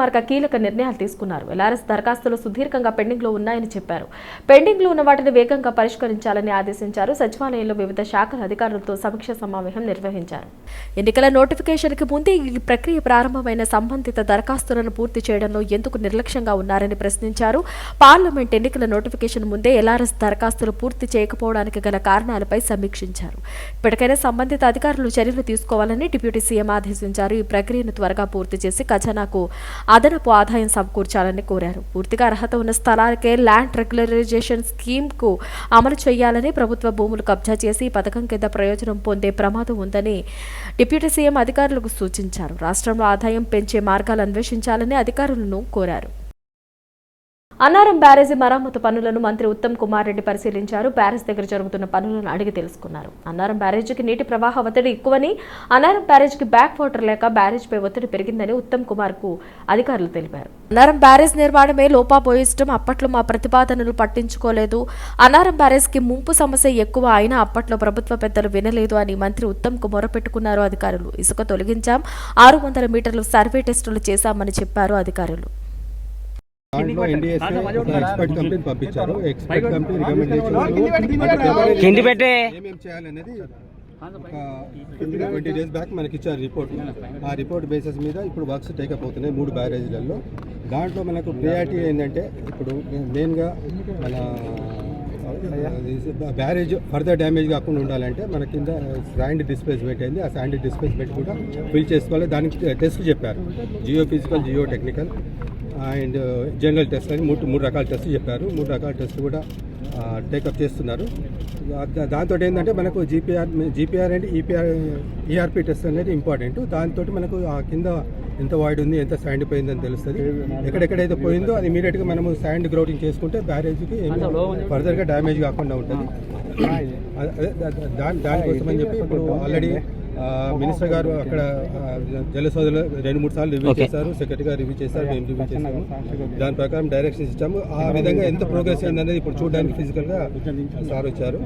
మార్క కీలక నిర్ణయాలు తీసుకున్నారు. ఎల్ఆర్ఎస్ దరఖాస్తులు సుదీర్ఘంగా పెండింగ్లో ఉన్నాయని చెప్పారు. పెండింగ్లో ఉన్న వాటిని వేగంగా పరిష్కరించాలని ఆదేశించారు. సచివాలయంలో వివిధ శాఖల అధికారులతో సమీక్ష సమావేశం నిర్వహించారు. ఎన్నికల నోటిఫికేషన్కి ముందే ఈ ప్రక్రియ ప్రారంభమైన సంబంధిత దరఖాస్తులను పూర్తి చేయడంలో ఎందుకు నిర్లక్ష్యంగా ఉన్నారని ప్రశ్నించారు. పార్లమెంట్ ఎన్నికల నోటిఫికేషన్ ముందే ఎల్ఆర్ఎస్ దరఖాస్తులు పూర్తి చేయకపోవడానికి గల కారణాలపై సమీక్షించారు. ఇప్పటికైనా సంబంధిత అధికారులు చర్యలు తీసుకోవాలని డిప్యూటీ సీఎం ఆదేశించారు. ఈ ప్రక్రియను త్వరగా పూర్తి చేసి ఖజానాకు అదనపు ఆదాయం సమకూర్చాలని కోరారు. పూర్తిగా అర్హత ఉన్న స్థలాలకే ల్యాండ్ రెగ్యులరైజేషన్ స్కీమ్కు అమలు చేయాలని ప్రభుత్వ భూములు కబ్జా చేసి ఈ పథకం కింద ప్రయోజనం పొందే ప్రమాదం ఉందని డిప్యూటీ సీఎం అధికారులకు సూచించారు. రాష్ట్రంలో ఆదాయం పెంచే మార్గాలు అన్వేషించాలని అధికారులను కోరారు. అన్నారం బ్యారేజీ మరమ్మతు పనులను మంత్రి ఉత్తమ్ కుమార్ రెడ్డి పరిశీలించారు. బ్యారేజ్ దగ్గర జరుగుతున్న పనులను అడిగి తెలుసుకున్నారు. అన్నారం బ్యారేజీకి నీటి ప్రవాహ ఒత్తిడి ఎక్కువని అన్నారం బ్యారేజ్కి బ్యాక్ వాటర్ లేక బ్యారేజ్పై ఒత్తిడి పెరిగిందని ఉత్తమ్ కుమార్కు అధికారులు తెలిపారు. అన్నారం బ్యారేజ్ నిర్మాణమే లోపాపోయిష్టం. అప్పట్లో మా ప్రతిపాదనలు పట్టించుకోలేదు. అన్నారం బ్యారేజ్కి ముంపు సమస్య ఎక్కువ అయినా అప్పట్లో ప్రభుత్వ పెద్దలు వినలేదు అని మంత్రి ఉత్తమ్కు మొరపెట్టుకున్నారు అధికారులు. ఇసుక తొలగించాం. ఆరు వందల మీటర్లు సర్వే టెస్టులు చేశామని చెప్పారు అధికారులు. కింది పెట్టే. చేయాలనేది ట్వంటీ డేస్ బ్యాక్ మనకి ఇచ్చారు రిపోర్ట్ ఆ రిపోర్ట్ బేసిస్ మీద ఇప్పుడు వర్క్స్ టేకప్ అవుతున్నాయి మూడు బ్యారేజీలలో దాంట్లో మనకు ప్రియారిటీ ఏంటంటే ఇప్పుడు మెయిన్గా మన బ్యారేజ్ ఫర్దర్ డ్యామేజ్ కాకుండా ఉండాలంటే మన కింద శాండ్ డిస్ప్లేస్మెంట్ అయింది. ఆ శాండ్ డిస్ప్లేస్మెంట్ కూడా ఫిల్ చేసుకోవాలి. దానికి టెస్ట్ చెప్పారు. Geophysical geotechnical and general test అని మూడు మూడు రకాల టెస్ట్ చెప్పారు. మూడు రకాల టెస్ట్ కూడా టేకప్ చేస్తున్నారు. దాంతో ఏంటంటే మనకు GPR GPR and EPR ERP test అనేది ఇంపార్టెంట్. దాంతో మనకు ఆ కింద ఎంత వాయిడ్ ఉంది ఎంత శాండ్ పోయిందని తెలుస్తుంది. ఎక్కడెక్కడైతే పోయిందో అది ఇమీడియట్గా మనము శాండ్ గ్రౌటింగ్ చేసుకుంటే బ్యారేజ్కి ఫర్దర్గా డ్యామేజ్ కాకుండా ఉంటుంది. దాని దానికోసం అని చెప్పి ఇప్పుడు ఆల్రెడీ మినిస్టర్ గారు అక్కడ జలసోదలు రెండు మూడు సార్లు రివ్యూ చేశారు సెక్రటరీ గారు రివ్యూ చేశారు మేము రివ్యూ చేశాము. దాని ప్రకారం డైరెక్షన్స్ ఇచ్చాము ఆ విధంగా ఎంత ప్రోగ్రెస్ అయిందనేది ఇప్పుడు చూడడానికి ఫిజికల్గా సార్ వచ్చారు.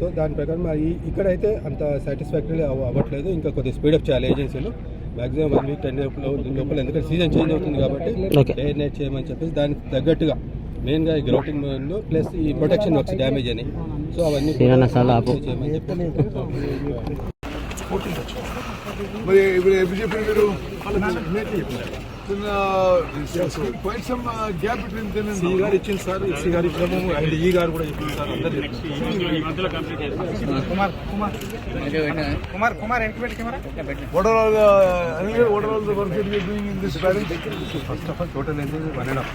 సో దాని ప్రకారం ఇక్కడైతే అంత సాటిస్ఫాక్టరీ అవ్వట్లేదు. ఇంకా కొద్దిగా స్పీడప్ చేయాలి ఏజెన్సీలు మాక్సిమం వన్ వీక్ టెన్ లోపల ఎందుకంటే సీజన్ చేంజ్ అవుతుంది కాబట్టి. డే నైట్ చేయమని చెప్పేసి దానికి తగ్గట్టుగా మెయిన్గా ఈ గ్రౌటింగ్ ప్లస్ ఈ ప్రొటెక్షన్ వర్క్స్ డ్యామేజ్ అని సో అవన్నీ. చేయమని quite some gap between C గారు ఇచ్చింది సార్ సి గారు ఇచ్చినాము అండ్ ఈ గారు కూడా ఇచ్చింది సార్ అందరు overall Anil overall the work you doing in this balance first of all total ఏంటి one and half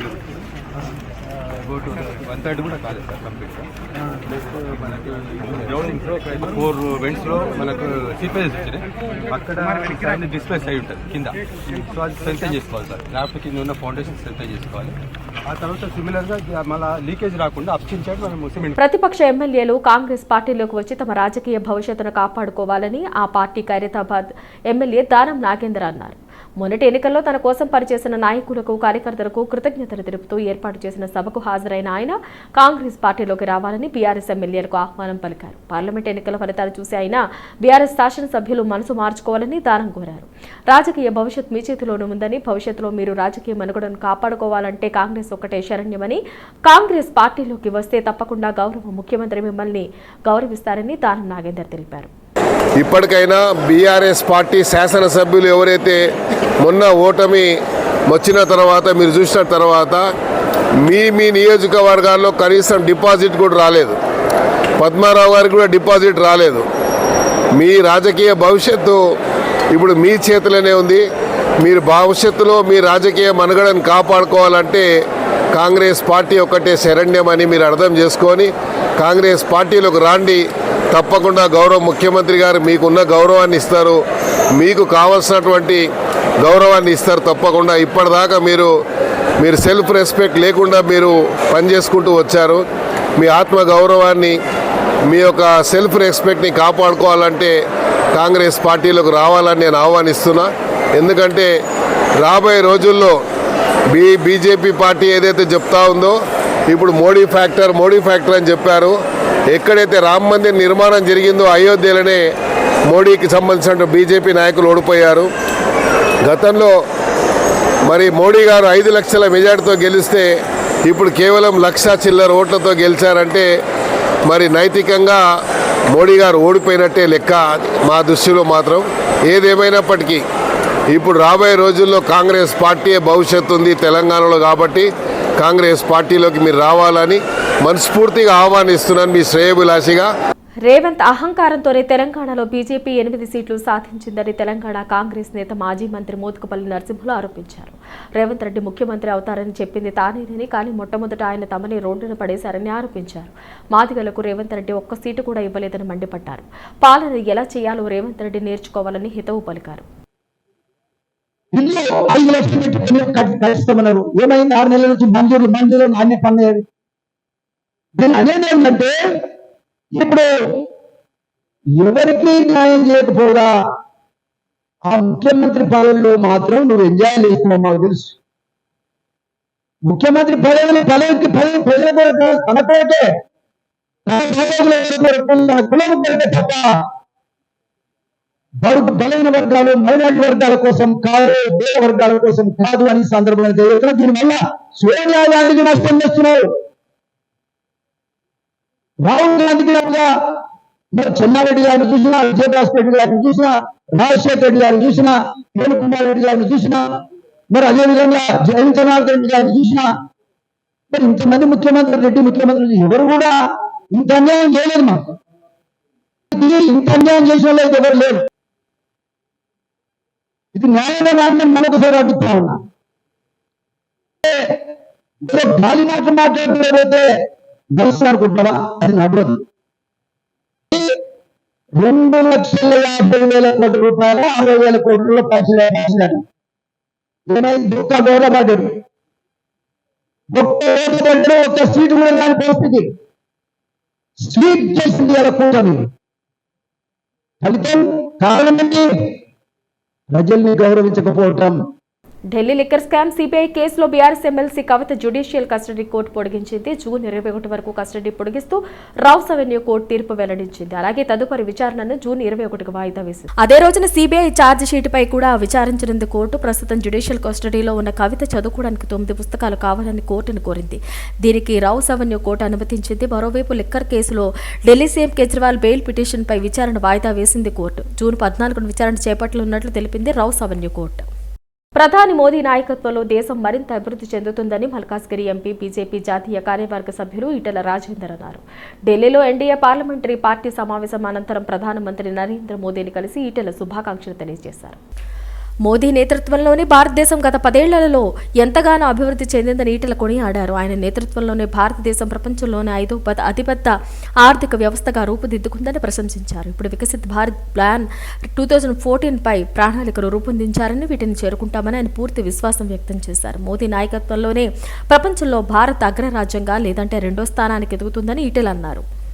about one third కూడా కాలేదు సార్ కంప్లీట్గా ప్లస్ మనకి గ్రౌండింగ్స్లో ఫోర్ వెంట్స్లో మనకు సీపేజెస్ వచ్చినాయి అక్కడ డిస్ప్లేస్ అయి ఉంటుంది కింద. సో అది స్ట్రెంత్ చేసుకోవాలి. సార్. క్రాఫ్ట్ కింద ఉన్న ఫౌండేషన్ స్ట్రెంత్ చేసుకోవాలి. ఆ తర్వాత సిమిలర్గా మళ్ళీ లీకేజ్ రాకుండా అప్చించాడు మనం సిమెంట్ ప్రతిపక్ష ఎమ్మెల్యేలు కాంగ్రెస్ పార్టీలోకి వచ్చి తమ రాజకీయ భవిష్యత్తును కాపాడుకోవాలని ఆ పార్టీ ఖైరతాబాద్ ఎమ్మెల్యే దానం నాగేంద్ర అన్నారు. మొన్నటి ఎన్నికల్లో తన కోసం పనిచేసిన నాయకులకు కార్యకర్తలకు కృతజ్ఞతలు తెలుపుతూ ఏర్పాటు చేసిన సభకు హాజరైన ఆయన కాంగ్రెస్ పార్టీలోకి రావాలని బీఆర్ఎస్ ఎమ్మెల్యేలకు ఆహ్వానం పలికారు. పార్లమెంట్ ఎన్నికల ఫలితాలు చూసి ఆయన బీఆర్ఎస్ శాసనసభ్యులు మనసు మార్చుకోవాలని దానం కోరారు. రాజకీయ భవిష్యత్ మీ చేతిలోనే ఉందని భవిష్యత్తులో మీరు రాజకీయ మనుగడను కాపాడుకోవాలంటే కాంగ్రెస్ ఒక్కటే శరణ్యమని కాంగ్రెస్ పార్టీలోకి వస్తే తప్పకుండా గౌరవ ముఖ్యమంత్రి మిమ్మల్ని గౌరవిస్తారని దానం నాగేందర్ తెలిపారు. ఇప్పటికైనా బీఆర్ఎస్ పార్టీ శాసనసభ్యులు ఎవరైతే మొన్న ఓటమి వచ్చిన తర్వాత మీరు చూసిన తర్వాత మీ మీ నియోజకవర్గాల్లో కనీసం డిపాజిట్ కూడా రాలేదు. పద్మారావు గారికి కూడా డిపాజిట్ రాలేదు. మీ రాజకీయ భవిష్యత్తు ఇప్పుడు మీ చేతిలోనే ఉంది. మీరు భవిష్యత్తులో మీ రాజకీయ మనుగడను కాపాడుకోవాలంటే కాంగ్రెస్ పార్టీ ఒక్కటే శరణ్యం అని మీరు అర్థం చేసుకొని కాంగ్రెస్ పార్టీలోకి రాండి. తప్పకుండా గౌరవ ముఖ్యమంత్రి గారు మీకున్న గౌరవాన్ని ఇస్తారు. మీకు కావాల్సినటువంటి గౌరవాన్ని ఇస్తారు తప్పకుండా. ఇప్పటిదాకా మీరు మీరు సెల్ఫ్ రెస్పెక్ట్ లేకుండా మీరు పనిచేసుకుంటూ వచ్చారు. మీ ఆత్మ గౌరవాన్ని మీ యొక్క సెల్ఫ్ రెస్పెక్ట్ని కాపాడుకోవాలంటే కాంగ్రెస్ పార్టీలోకి రావాలని నేను ఆహ్వానిస్తున్నా. ఎందుకంటే రాబోయే రోజుల్లో బీ బీజేపీ పార్టీ ఏదైతే చెప్తా ఉందో ఇప్పుడు మోడీ ఫ్యాక్టర్ మోడీ ఫ్యాక్టర్ అని చెప్పారు. ఎక్కడైతే రామ్ మందిర్ నిర్మాణం జరిగిందో అయోధ్యలోనే మోడీకి సంబంధించిన బీజేపీ నాయకులు ఓడిపోయారు. గతంలో మరి మోడీ గారు ఐదు లక్షల మెజార్టీతో గెలిస్తే ఇప్పుడు కేవలం లక్ష చిల్లర ఓట్లతో గెలిచారంటే మరి నైతికంగా మోడీ గారు ఓడిపోయినట్టే లెక్క మా దృష్టిలో మాత్రం. ఏదేమైనప్పటికీ ఇప్పుడు రాబోయే రోజుల్లో కాంగ్రెస్ పార్టీయే భవిష్యత్తు ఉంది తెలంగాణలో కాబట్టి కాంగ్రెస్ పార్టీలోకి మీరు రావాలని మనస్ఫూర్తిగా ఆహ్వానిస్తున్నాను మీ శ్రేయభిలాషిగా. రేవంత్ అహంకారంతోనే తెలంగాణలో బీజేపీ ఎనిమిది సీట్లు సాధించిందని తెలంగాణ కాంగ్రెస్ నేత మాజీ మంత్రి మోత్కుపల్లి నరసింహులు ఆరోపించారు. రేవంత్ రెడ్డి ముఖ్యమంత్రి అవుతారని చెప్పింది తానేనని కానీ మొట్టమొదట ఆయన తమని రోడ్డున పడేశారని ఆరోపించారు. మాదిగలకు రేవంత్ రెడ్డి ఒక్క సీటు కూడా ఇవ్వలేదని మండిపడ్డారు. పాలన ఎలా చేయాలో రేవంత్ రెడ్డి నేర్చుకోవాలని హితవు పలికారు. ఇల్లు ఐదు లక్షలు పెట్టి ఇల్లు కట్టిస్తామన్నారు ఏమైంది? ఆరు నెలల నుంచి మంజూరు మంజూరు నాణ్య పనిలేదు దీని అనేది ఏంటంటే ఇప్పుడు ఎవరికి న్యాయం చేయకపోగా ఆ ముఖ్యమంత్రి పదవిలో మాత్రం నువ్వు ఎంజాయ్ చేస్తున్నావు మాకు తెలుసు. ముఖ్యమంత్రి పదవిని పదవికి పదవి ప్రజల కొరకు తన కొరకే తన కొరకు, తన కులం కొరకే తప్ప బడుగు బలైన వర్గాలు మైనార్టీ వర్గాల కోసం కాదు పేద వర్గాల కోసం కాదు అని సందర్భంగా తెలియజేస్తున్నారు. దీనివల్ల సోనియా గాంధీకి నష్టం చేస్తున్నారు రాహుల్ గాంధీకి కూడా మరి చెన్నారెడ్డి గారిని చూసినా విజయదాస్ రెడ్డి గారిని చూసినా రాజశేఖర రెడ్డి గారిని చూసినా వేణుకుమార్ రెడ్డి గారిని చూసినా మరి అదేవిధంగా జయంతనాథ్ రెడ్డి గారిని చూసినా మరి ఇంతమంది ముఖ్యమంత్రి రెడ్డి ముఖ్యమంత్రి ఎవరు కూడా ఇంత అన్యాయం చేయలేదు మాకు. ఇంత అన్యాయం చేసిన వాళ్ళు ఎవరు లేరు. ఇది న్యాయంగా రాదని మరొకసారి అడుగుతా ఉన్నా. గాలి మాట మాట్లాడుతున్నదైతే గెలుస్తా అది నడవదు రెండు లక్షల యాభై వేల కోట్ల రూపాయలు అరవై వేల కోట్ల పైసలు రాసినాడు ఏమైంది దుఃఖ గౌరవపడ్డాడు ఒక్క ఓటు ఒక్క సీటు కూడా దాని పరిస్థితి. స్వీప్ చేసింది అలా కూటమి? ఫలితం కారణం ప్రజల్ని గౌరవించకపోవటం ఢిల్లీ లిక్కర్ స్కామ్ సిబిఐ కేసులో BRS MLC Kavitha judicial custody court పొడిగించింది. June ఇరవై ఒకటి వరకు కస్టడీ పొడిగిస్తూ రౌస్ అవెన్యూ కోర్టు తీర్పు వెల్లడించింది. అలాగే తదుపరి విచారణను జూన్ ఇరవై ఒకటికి వాయిదా వేసింది. అదే రోజున సిబిఐ ఛార్జ్ షీట్ పై కూడా విచారించనుంది కోర్టు. ప్రస్తుతం జ్యుడిషియల్ కస్టడీలో ఉన్న కవిత చదువుకోవడానికి తొమ్మిది పుస్తకాలు కావాలని కోర్టును కోరింది. దీనికి రౌస్ అవెన్యూ కోర్టు అనుమతించింది. మరోవైపు లిక్కర్ కేసులో Delhi CM Kejriwal bail petition పై విచారణ వాయిదా వేసింది కోర్టు. జూన్ పద్నాలుగున విచారణ చేపట్టనున్నట్లు తెలిపింది రౌస్ అవెన్యూ కోర్టు. ప్రధాని మోదీ నాయకత్వంలో దేశం మరింత అభివృద్ధి చెందుతుందని మల్కాజ్గిరి ఎంపీ బీజేపీ జాతీయ కార్యవర్గ సభ్యులు ఈటల రాజేందర్ అన్నారు. ఢిల్లీలో ఎన్డీఏ పార్లమెంటరీ పార్టీ సమావేశం అనంతరం ప్రధానమంత్రి నరేంద్ర మోదీని కలిసి ఈటల శుభాకాంక్షలు తెలియజేశారు. మోదీ నేతృత్వంలోనే భారతదేశం గత పదేళ్ళలో ఎంతగానో అభివృద్ధి చెందిందని ఈటల కొనియాడారు. ఆయన నేతృత్వంలోనే భారతదేశం ప్రపంచంలోనే ఐదో పద అతిపెద్ద ఆర్థిక వ్యవస్థగా రూపుదిద్దుకుందని ప్రశంసించారు. ఇప్పుడు Viksit Bharat plan two thousand fourteen పై ప్రణాళికలు రూపొందించారని వీటిని చేరుకుంటామని ఆయన పూర్తి విశ్వాసం వ్యక్తం చేశారు. మోదీ నాయకత్వంలోనే ప్రపంచంలో భారత్ అగ్రరాజ్యంగా లేదంటే రెండో స్థానానికి ఎదుగుతుందని ఈటలన్నారు. అన్నారు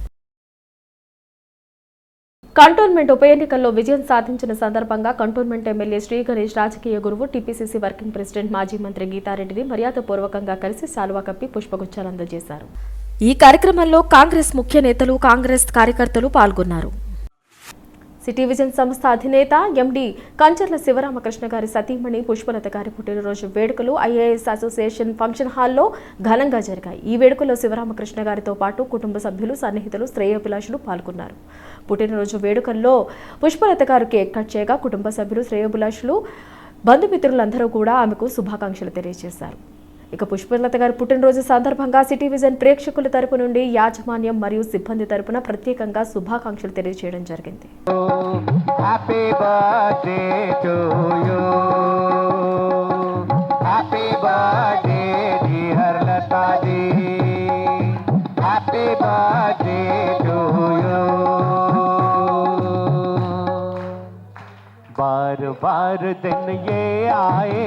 కంటోన్మెంట్ ఉప ఎన్నికల్లో విజయం సాధించిన సందర్భంగా కంటోన్మెంట్ ఎమ్మెల్యే శ్రీ గణేష్ రాజకీయ గురువు టీపీసీసీ వర్కింగ్ ప్రెసిడెంట్ మాజీ మంత్రి గీతారెడ్డిని మర్యాదపూర్వకంగా కలిసి శాలువా కప్పి పుష్పగుచ్చాలు అందజేశారు. ఈ కార్యక్రమంలో కాంగ్రెస్ ముఖ్య నేతలు కాంగ్రెస్ కార్యకర్తలు పాల్గొన్నారు. సిటీ విజన్ సంస్థ అధినేత ఎండి కంచర్ల శివరామకృష్ణ గారి సతీమణి పుష్పలత గారి పుట్టినరోజు వేడుకలు ఐఏఎస్ అసోసియేషన్ ఫంక్షన్ హాల్లో ఘనంగా జరిగాయి. ఈ వేడుకలో శివరామకృష్ణ గారితో పాటు కుటుంబ సభ్యులు సన్నిహితులు శ్రేయోభిలాషులు పాల్గొన్నారు. పుట్టినరోజు వేడుకల్లో పుష్పలత గారు కేక్ కట్ చేయగా కుటుంబ సభ్యులు శ్రేయోభిలాషులు బంధుమిత్రులందరూ కూడా ఆమెకు శుభాకాంక్షలు తెలియజేశారు. ఇక పుష్పలత గారి పుట్టినరోజు సందర్భంగా సిటీ విజన్ ప్రేక్షకుల తరపు నుండి యాజమాన్యం మరియు సిబ్బంది తరపున ప్రత్యేకంగా శుభాకాంక్షలు తెలియజేయడం జరిగింది. Happy birthday to happy happy A Aaye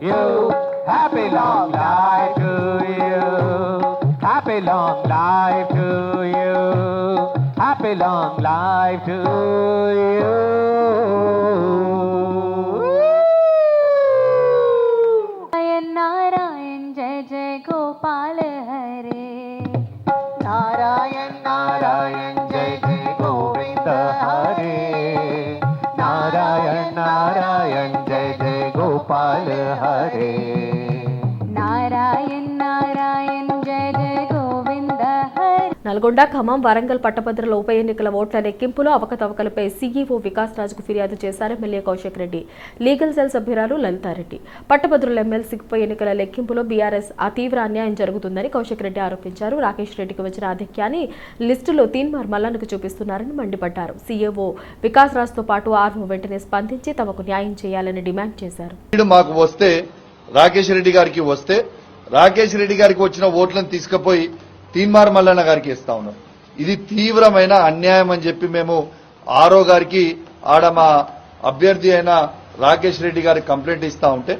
you. Happy long life to you. Happy long life to you. Happy long life to you. Nalgonda Khammam Warangal పట్టభద్రుల ఉప ఎన్నికల ఓట్ల లెక్కింపులో అవకతవకలపై సీఈఓ వికాస్ రాజుకు ఫిర్యాదు చేశారు MLA Kaushik Reddy. Legal cell సభ్యురాలు లలితారెడ్డి. పట్టభద్రుల ఎమ్మెల్సీ ఉప ఎన్నికల లెక్కింపులో బీఆర్ఎస్ ఆ తీవ్ర అన్యాయం జరుగుతుందని కౌశిక్ రెడ్డి ఆరోపించారు. రాకేష్ రెడ్డికి వచ్చిన ఆధిక్యాన్ని లిస్టులో తీన్మార్ మల్లన్నకు చూపిస్తున్నారని మండిపడ్డారు. సీఈఓ వికాస్ రాజ్తో పాటు ఆర్వో వెంటనే స్పందించి తమకు న్యాయం చేయాలని డిమాండ్ చేశారు. మాకు వస్తే రాకేష్ రెడ్డి గారికి వస్తే రాకేష్ రెడ్డి గారికి వచ్చిన ఓట్లను తీసుకుపోయి తీన్మార్ మల్లన్న గారికి ఇస్తా ఉన్నాం. ఇది తీవ్రమైన అన్యాయం అని చెప్పి మేము ఆరో గారికి ఆడ మా అభ్యర్థి అయిన రాకేష్ రెడ్డి గారికి కంప్లైంట్ ఇస్తా ఉంటే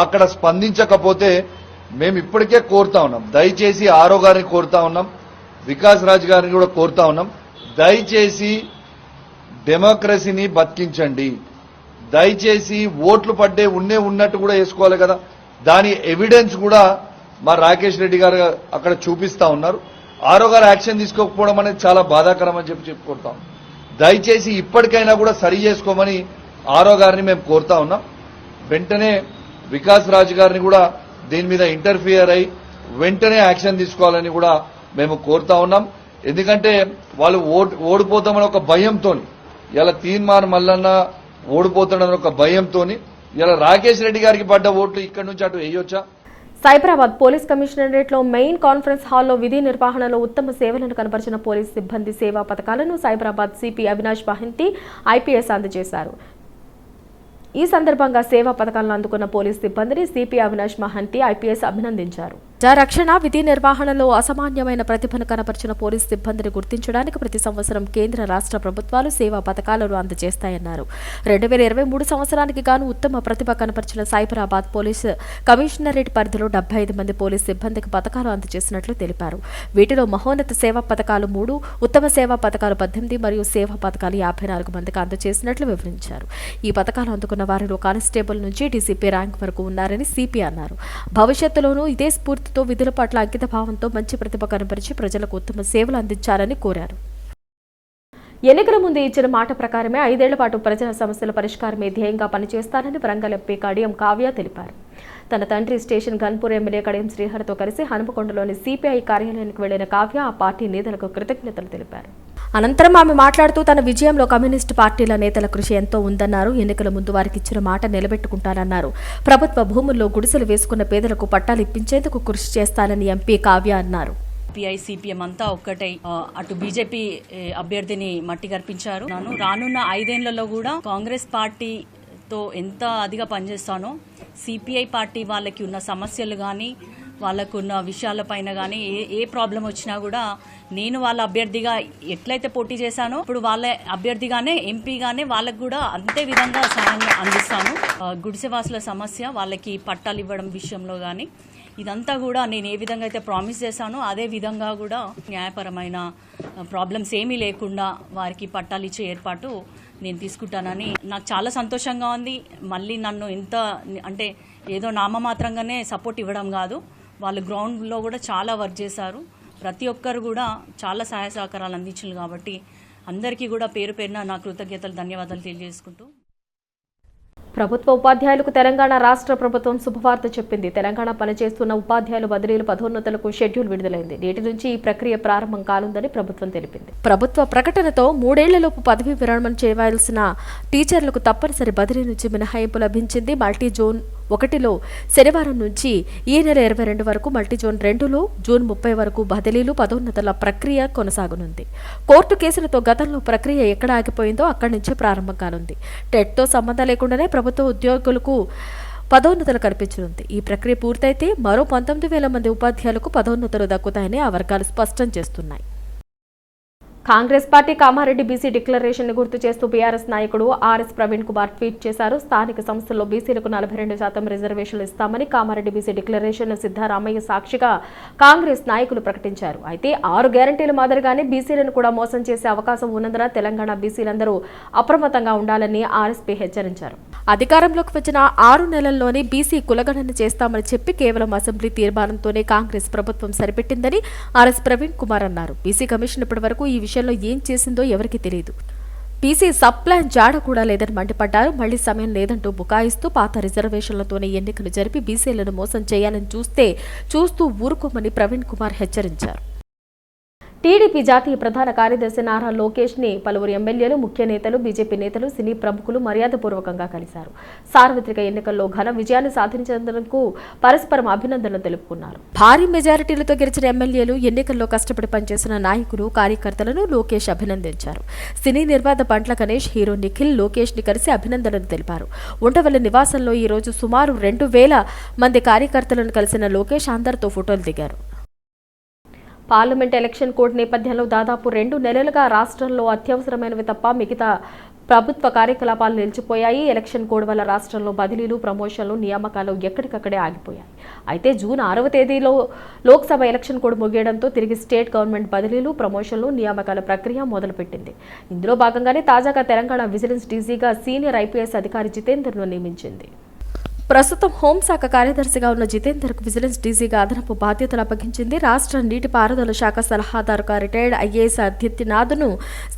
అక్కడ స్పందించకపోతే మేము ఇప్పటికే కోరుతా ఉన్నాం. దయచేసి ఆరో గారిని కోరుతా ఉన్నాం. వికాస్ రాజ్ గారిని కూడా కోరుతా ఉన్నాం. దయచేసి డెమోక్రసీని బతికించండి. దయచేసి ఓట్లు పడ్డే ఉన్నే ఉన్నట్టు కూడా వేసుకోవాలి కదా. దాని ఎవిడెన్స్ కూడా మా రాకేష్ రెడ్డి గారు అక్కడ చూపిస్తా ఉన్నారు. ఆరో గారు యాక్షన్ తీసుకోకపోవడం అనేది చాలా బాధాకరం అని చెప్పి చెప్పుకుంటాం. దయచేసి ఇప్పటికైనా కూడా సరి చేసుకోమని ఆరో గారిని మేము కోరుతా ఉన్నాం. వెంటనే వికాస్ రాజు గారిని కూడా దీని మీద ఇంటర్ఫియర్ అయి వెంటనే యాక్షన్ తీసుకోవాలని కూడా మేము కోరుతా ఉన్నాం. ఎందుకంటే వాళ్ళు ఓడిపోతామని ఒక భయంతో ఇలా తీర్మానం మల్లన్న ఓడిపోతాడని ఒక భయంతో ఇలా రాకేష్ రెడ్డి గారికి పడ్డ ఓట్లు ఇక్కడి నుంచి అటు వేయొచ్చా? సైబరాబాద్ పోలీస్ కమిషనరేట్లో మెయిన్ కాన్ఫరెన్స్ హాల్లో విధి నిర్వహణలో ఉత్తమ సేవలను కనబరిచిన పోలీస్ సిబ్బంది సేవా పథకాలను సైబరాబాద్ సిపి అవినాష్ మహంతి ఐపీఎస్ అందజేశారు. ఈ సందర్భంగా సేవా పథకాలను అందుకున్న పోలీస్ సిబ్బందిని సిపి అవినాష్ మహంతి ఐపీఎస్ అభినందించారు. రక్షణ విధి నిర్వహణలో అసామాన్యమైన ప్రతిభను కనపరిచిన పోలీస్ సిబ్బందిని గుర్తించడానికి ప్రతి సంవత్సరం కేంద్ర రాష్ట్ర ప్రభుత్వాలు సేవా పథకాలను అందజేస్తాయన్నారు. రెండు వేల ఇరవై మూడు సంవత్సరానికి గాను ఉత్తమ ప్రతిభ కనపరిచిన సైబరాబాద్ పోలీస్ కమిషనరేట్ పరిధిలో డెబ్బై ఐదు మంది పోలీస్ సిబ్బందికి పథకాలు అందజేసినట్లు తెలిపారు. వీటిలో మహోన్నత సేవా పథకాలు మూడు ఉత్తమ సేవా పథకాలు పద్దెనిమిది మరియు సేవా పథకాలు యాభై నాలుగు మందికి అందజేసినట్లు వివరించారు. ఈ పథకాలు అందుకున్న వారిలో కానిస్టేబుల్ నుంచి డీసీపీ ర్యాంక్ వరకు ఉన్నారని సిపి అన్నారు. భవిష్యత్తులోనూ ఇదే స్ఫూర్తి స్ఫూర్తితో విధుల పట్ల అంకితభావంతో మంచి ప్రతిభ కనబరిచి ప్రజలకు ఉత్తమ సేవలు అందించాలని కోరారు. ఎన్నికల ముందు ఇచ్చిన మాట ప్రకారమే ఐదేళ్ళ పాటు ప్రజల సమస్యల పరిష్కారమే ధ్యేయంగా పనిచేస్తానని వరంగల్ ఎంపీ కడియం కావ్య తెలిపారు. తన తండ్రి స్టేషన్ గన్పూర్ ఎమ్మెల్యే కడియం శ్రీహరితో కలిసి హనుమకొండలోని సిపిఐ కార్యాలయానికి వెళ్ళిన కావ్య ఆ పార్టీ నేతలకు కృతజ్ఞతలు తెలిపారు. అనంతరం ఆమె మాట్లాడుతూ తన విజయంలో కమ్యూనిస్టు పార్టీల నేతల కృషి ఎంతో ఉందన్నారు. ఎన్నికల ముందు వారికి ఇచ్చిన మాట నిలబెట్టుకుంటానన్నారు. ప్రభుత్వ భూముల్లో గుడిసెలు వేసుకున్న పేదలకు పట్టాలు ఇప్పించేందుకు కృషి చేస్తానని ఎంపీ కావ్య అన్నారు. సిపిఐ సిపిఎం అంతా ఒక్కటై అటు బీజేపీ అభ్యర్థిని మట్టి గర్పించారు. రానున్న ఐదేళ్ళలో కూడా కాంగ్రెస్ పార్టీతో ఎంత అదిగా పనిచేస్తానో సిపిఐ పార్టీ వాళ్ళకి ఉన్న సమస్యలు కానీ వాళ్ళకున్న విషయాలపైన కానీ ఏ ఏ ప్రాబ్లం వచ్చినా కూడా నేను వాళ్ళ అభ్యర్థిగా ఎట్లయితే పోటీ చేశానో ఇప్పుడు వాళ్ళ అభ్యర్థిగానే ఎంపీగానే వాళ్ళకు కూడా అంతే విధంగా సహాయం అందిస్తాను. గుడిసెవాసుల సమస్య వాళ్ళకి పట్టాలు ఇవ్వడం విషయంలో కానీ ఇదంతా కూడా నేను ఏ విధంగా అయితే ప్రామిస్ చేశానో అదే విధంగా కూడా న్యాయపరమైన ప్రాబ్లమ్స్ ఏమీ లేకుండా వారికి పట్టాలు ఇచ్చే ఏర్పాటు నేను తీసుకుంటానని నాకు చాలా సంతోషంగా ఉంది. మళ్ళీ నన్ను ఇంత అంటే ఏదో నామమాత్రంగానే సపోర్ట్ ఇవ్వడం కాదు. వాళ్ళు గ్రౌండ్లో కూడా చాలా వర్క్ చేశారు. ప్రతి ఒక్కరు కూడా చాలా సహాయ సహకారాలు అందించారు కాబట్టి అందరికీ కూడా పేరు పేరున నా కృతజ్ఞతలు ధన్యవాదాలు తెలియజేసుకుంటూ ప్రభుత్వ ఉపాధ్యాయులకు తెలంగాణ రాష్ట్ర ప్రభుత్వం శుభవార్త చెప్పింది. తెలంగాణ పనిచేస్తున్న ఉపాధ్యాయులు బదిలీలు పదోన్నతులకు షెడ్యూల్ విడుదలైంది. నేటి నుంచి ఈ ప్రక్రియ ప్రారంభం కానుందని ప్రభుత్వం తెలిపింది. ప్రభుత్వ ప్రకటనతో మూడేళ్ళలోపు పదవీ విరమణ చేయవలసిన టీచర్లకు తప్పనిసరి బదిలీ నుంచి మినహాయింపు లభించింది. మల్టీ జోన్ ఒకటిలో శనివారం నుంచి ఈ నెల ఇరవై రెండు వరకు మల్టీజోన్ రెండులో జూన్ ముప్పై వరకు బదిలీలు పదోన్నతుల ప్రక్రియ కొనసాగనుంది. కోర్టు కేసులతో గతంలో ప్రక్రియ ఎక్కడ ఆగిపోయిందో అక్కడి నుంచి ప్రారంభం కానుంది. టెట్తో సంబంధం లేకుండానే ప్రభుత్వ ఉద్యోగులకు పదోన్నతులు కల్పించనుంది. ఈ ప్రక్రియ పూర్తయితే మరో పంతొమ్మిది వేల మంది ఉపాధ్యాయులకు పదోన్నతులు దక్కుతాయని ఆ వర్గాలు స్పష్టం చేస్తున్నాయి. కాంగ్రెస్ పార్టీ కామారెడ్డి బీసీ డిక్లరేషన్ను గుర్తు చేస్తూ బీఆర్ఎస్ నాయకుడు ఆర్ఎస్ ప్రవీణ్ కుమార్ ట్వీట్ చేశారు. స్థానిక సంస్థల్లో బీసీలకు నలభై రెండు శాతం రిజర్వేషన్లు ఇస్తామని కామారెడ్డి బీసీ డిక్లరేషన్ సిద్ధారామయ్య సాక్షిగా కాంగ్రెస్ నాయకులు ప్రకటించారు. అయితే ఆరు గ్యారంటీల మాదిరిగానే బీసీలను కూడా మోసం చేసే అవకాశం ఉన్నందున తెలంగాణ బీసీలందరూ అప్రమత్తంగా ఉండాలని ఆర్ఎస్పీ హెచ్చరించారు. అధికారంలోకి వచ్చిన ఆరు నెలల్లోనే బీసీ కులగణన చేస్తామని చెప్పి కేవలం అసెంబ్లీ తీర్మానంతోనే కాంగ్రెస్ ప్రభుత్వం సరిపెట్టిందని ఆర్ఎస్ ప్రవీణ్ కుమార్ అన్నారు. బీసీ కమిషన్ ఇప్పటి వరకు ఈ విషయంలో ఏం చేసిందో ఎవరికీ తెలియదు బీసీ సబ్ ప్లాన్ జాడ కూడా లేదని మండిపడ్డారు. మళ్ళీ సమయం లేదంటూ బుకాయిస్తూ పాత రిజర్వేషన్లతోనే ఎన్నికలు జరిపి బీసీలను మోసం చేయాలని చూస్తే చూస్తూ ఊరుకోమని ప్రవీణ్ కుమార్ హెచ్చరించారు. టీడీపీ జాతీయ ప్రధాన కార్యదర్శి నారా లోకేష్ని పలువురు ఎమ్మెల్యేలు ముఖ్య నేతలు బీజేపీ నేతలు సినీ ప్రముఖులు మర్యాదపూర్వకంగా కలిశారు. సార్వత్రిక ఎన్నికల్లో ఘన విజయాన్ని సాధించేందుకు పరస్పరం అభినందనలు తెలుపుకున్నారు. భారీ మెజారిటీలతో గెలిచిన ఎమ్మెల్యేలు ఎన్నికల్లో కష్టపడి పనిచేసిన నాయకులు కార్యకర్తలను లోకేష్ అభినందించారు. సినీ నిర్మాత పంట్ల గణేష్ హీరో నిఖిల్ లోకేష్ని కలిసి అభినందనలు తెలిపారు. ఉండవల్లి నివాసంలో ఈ రోజు సుమారు రెండు వేల మంది కార్యకర్తలను కలిసిన లోకేష్ అందరితో ఫోటోలు దిగారు. పార్లమెంట్ ఎలక్షన్ కోడ్ నేపథ్యంలో దాదాపు రెండు నెలలుగా రాష్ట్రంలో అత్యవసరమైనవి తప్ప మిగతా ప్రభుత్వ కార్యకలాపాలు నిలిచిపోయాయి. ఎలక్షన్ కోడ్ వల్ల రాష్ట్రంలో బదిలీలు ప్రమోషన్లు నియామకాలు ఎక్కడికక్కడే ఆగిపోయాయి. అయితే జూన్ ఆరవ తేదీలో లోక్సభ ఎలక్షన్ కోడ్ ముగియడంతో తిరిగి స్టేట్ గవర్నమెంట్ బదిలీలు ప్రమోషన్లు నియామకాల ప్రక్రియ మొదలుపెట్టింది. ఇందులో భాగంగానే తాజాగా తెలంగాణ విజిలెన్స్ డీజీగా సీనియర్ ఐపీఎస్ అధికారి జితేందర్ను నియమించింది. ప్రస్తుతం హోంశాఖ కార్యదర్శిగా ఉన్న జితేందర్కు విజిలెన్స్ డీజీగా అదనపు బాధ్యతలు అప్పగించింది. రాష్ట్ర నీటిపారుదల శాఖ సలహాదారుగా రిటైర్డ్ ఐఏఎస్ అద్యుత్నాథ్ను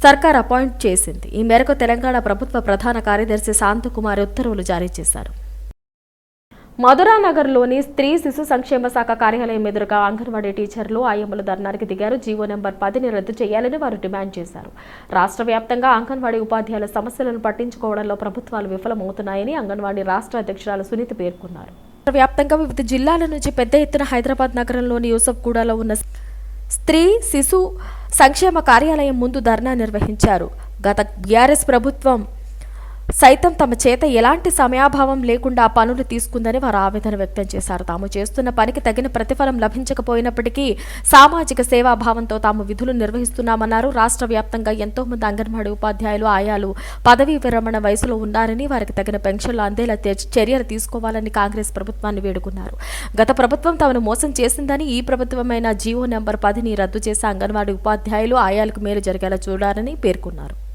సర్కార్ అపాయింట్ చేసింది. ఈ మేరకు తెలంగాణ ప్రభుత్వ ప్రధాన కార్యదర్శి శాంతకుమార్ ఉత్తర్వులు జారీ చేశారు. మధురానగర్లోని స్త్రీ శిశు సంక్షేమ శాఖ కార్యాలయం ఎదురుగా అంగన్వాడీ టీచర్లు ఆయమ్మలు ధర్నానికి దిగారు. జీవో నెంబర్ పదిని రద్దు చేయాలని వారు డిమాండ్ చేశారు. రాష్ట్ర వ్యాప్తంగా అంగన్వాడీ ఉపాధ్యాయుల సమస్యలను పట్టించుకోవడంలో ప్రభుత్వాలు విఫలమవుతున్నాయని అంగన్వాడీ రాష్ట్ర అధ్యక్షురాలు సునీత పేర్కొన్నారు. రాష్ట్ర వ్యాప్తంగా వివిధ జిల్లాల నుంచి పెద్ద ఎత్తున హైదరాబాద్ నగరంలోని యూసఫ్గూడలో ఉన్న స్త్రీ శిశు సంక్షేమ కార్యాలయం ముందు ధర్నా నిర్వహించారు. గత బీఆర్ఎస్ ప్రభుత్వం సైతం తమ చేత ఎలాంటి సమయాభావం లేకుండా పనులు తీసుకుందని వారు ఆవేదన వ్యక్తం చేశారు. తాము చేస్తున్న పనికి తగిన ప్రతిఫలం లభించకపోయినప్పటికీ సామాజిక సేవాభావంతో తాము విధులు నిర్వహిస్తున్నామన్నారు. రాష్ట్ర వ్యాప్తంగా ఎంతో మంది అంగన్వాడీ ఉపాధ్యాయులు ఆయాలు పదవీ విరమణ వయసులో ఉన్నారని వారికి తగిన పెన్షన్లు అందేలా చర్యలు తీసుకోవాలని కాంగ్రెస్ ప్రభుత్వాన్ని వేడుకున్నారు. గత ప్రభుత్వం తమను మోసం చేసిందని ఈ ప్రభుత్వమైన జీవో నెంబర్ పదిని రద్దు చేసి అంగన్వాడీ ఉపాధ్యాయులు ఆయాలకు మేలు జరిగేలా చూడాలని పేర్కొన్నారు.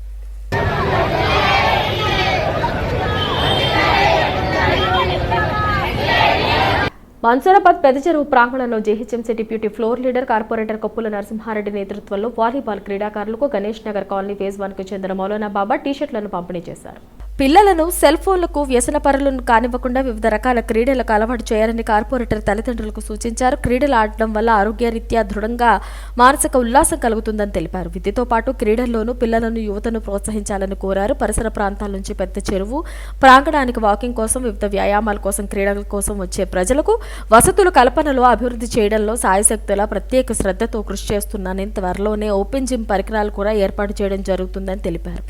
మన్సూరాబాద్ పెద్ద చెరువు ప్రాంగణంలో GHMC deputy floor leader corporator Koppula Narasimha Reddy నేతృత్వంలో వాలీబాల్ క్రీడాకారులకు గణేష్ నగర్ కాలనీ ఫేజ్ వన్కు చెందిన మౌలానా బాబా టీషర్ట్లను పంపిణీ చేశారు. పిల్లలను సెల్ ఫోన్లకు వ్యసనపరులను కానివ్వకుండా వివిధ రకాల క్రీడలకు అలవాటు చేయాలని కార్పొరేటర్ తల్లిదండ్రులకు సూచించారు. క్రీడలు ఆడటం వల్ల ఆరోగ్యరీత్యా దృఢంగా మానసిక ఉల్లాసం కలుగుతుందని తెలిపారు. విద్యతో పాటు క్రీడల్లోనూ పిల్లలను యువతను ప్రోత్సహించాలని కోరారు. పరిసర ప్రాంతాల నుంచి పెద్ద చెరువు ప్రాంగణానికి వాకింగ్ కోసం వివిధ వ్యాయామాల కోసం క్రీడల కోసం వచ్చే ప్రజలకు వసతుల కల్పనలో అభివృద్ధి చేయడంలో సాయశక్తుల ప్రత్యేక శ్రద్ధతో కృషి చేస్తున్నానని త్వరలోనే ఓపెన్ జిమ్ పరికరాలు కూడా ఏర్పాటు చేయడం జరుగుతుందని తెలిపారు.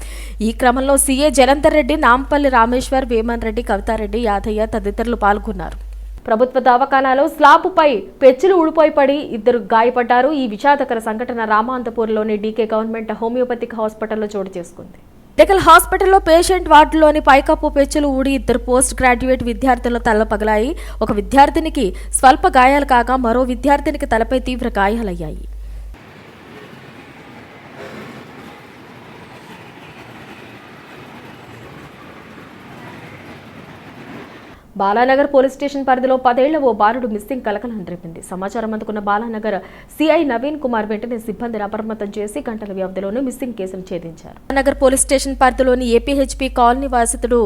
ఈ క్రమంలో సీఏ జలంధర్ రెడ్డి నాంపల్లి రామేశ్వర్ వేమన్ రెడ్డి కవితారెడ్డి యాదయ్య తదితరులు పాల్గొన్నారు. ప్రభుత్వ దవాఖానాలో స్లాబ్పై పెచ్చులు ఊడిపోయి పడి ఇద్దరు గాయపడ్డారు. ఈ విషాదకర సంఘటన రామాంతపూర్లోని డీకే గవర్నమెంట్ హోమియోపతిక్ హాస్పిటల్లో చోటు చేసుకుంది. మెడికల్ హాస్పిటల్లో పేషెంట్ వార్డులోని పైకప్పు పెచ్చులు ఊడి ఇద్దరు పోస్ట్ గ్రాడ్యుయేట్ విద్యార్థుల తల పగలాయి ఒక విద్యార్థినికి స్వల్ప గాయాలు కాగా మరో విద్యార్థినికి తలపై తీవ్ర గాయాలయ్యాయి. బాలానగర్ పోలీస్ స్టేషన్ పరిధిలో పదేళ్ళ ఓ బాలుడు మిస్సింగ్ కలకలం రేపింది. సమాచారం అందుకున్న బాలానగర్ సిఐ నవీన్ కుమార్ వెంటనే సిబ్బందిని అప్రమత్తం చేసి గంటల వ్యవధిలోనే మిస్సింగ్ కేసును ఛేదించారు. బాలానగర్ పోలీస్ స్టేషన్ పరిధిలోని ఏపీహెచ్పీ కాలనీ వాసితుడు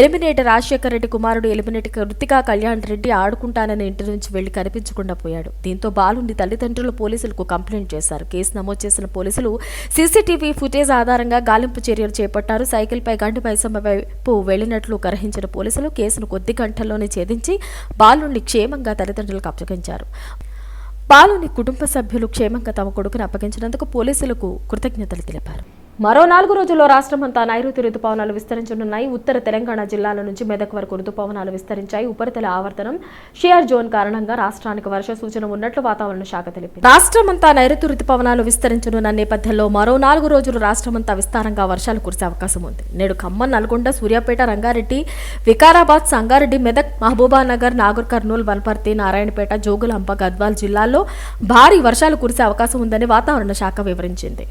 ఎలిమినేటర్ రాజశేఖర్ రెడ్డి కుమారుడు ఎలిమినేటర్ కృతికా కళ్యాణ్ రెడ్డి ఆడుకుంటానని ఇంటి నుంచి వెళ్ళి కనిపించకుండా పోయాడు. దీంతో బాలుడి తల్లిదండ్రులు పోలీసులకు కంప్లైంట్ చేశారు. కేసు నమోదు చేసిన పోలీసులు సీసీటీవీ ఫుటేజ్ ఆధారంగా గాలింపు చర్యలు చేపట్టారు. సైకిల్పై గండి మైసమ్మ వైపు వెళ్ళినట్లు గ్రహించిన పోలీసులు కేసును కొద్ది గంటల్లోనే ఛేదించి బాలుని క్షేమంగా తల్లిదండ్రులకు అప్పగించారు. బాలుని కుటుంబ సభ్యులు క్షేమంగా తమ కొడుకును అప్పగించినందుకు పోలీసులకు కృతజ్ఞతలు తెలిపారు. మరో నాలుగు రోజుల్లో రాష్ట్రమంతా నైరుతి రుతుపవనాలు విస్తరించనున్నాయి. ఉత్తర తెలంగాణ జిల్లాల నుంచి మెదక్ వరకు రుతుపవనాలు విస్తరించాయి. ఉపరితల ఆవర్తనం షియర్ జోన్ కారణంగా రాష్ట్రానికి వర్ష సూచన ఉన్నట్లు వాతావరణ శాఖ తెలిపింది. రాష్ట్రమంతా నైరుతి రుతుపవనాలు విస్తరించనున్న నేపథ్యంలో మరో నాలుగు రోజులు రాష్ట్రమంతా విస్తారంగా వర్షాలు కురిసే అవకాశం ఉంది. నేడు ఖమ్మం నల్గొండ సూర్యాపేట రంగారెడ్డి వికారాబాద్ సంగారెడ్డి మెదక్ మహబూబానగర్ నాగర్ కర్నూలు వనపర్తి నారాయణపేట జోగులాంబ గద్వాల్ జిల్లాల్లో భారీ వర్షాలు కురిసే అవకాశం ఉందని వాతావరణ శాఖ వివరించింది.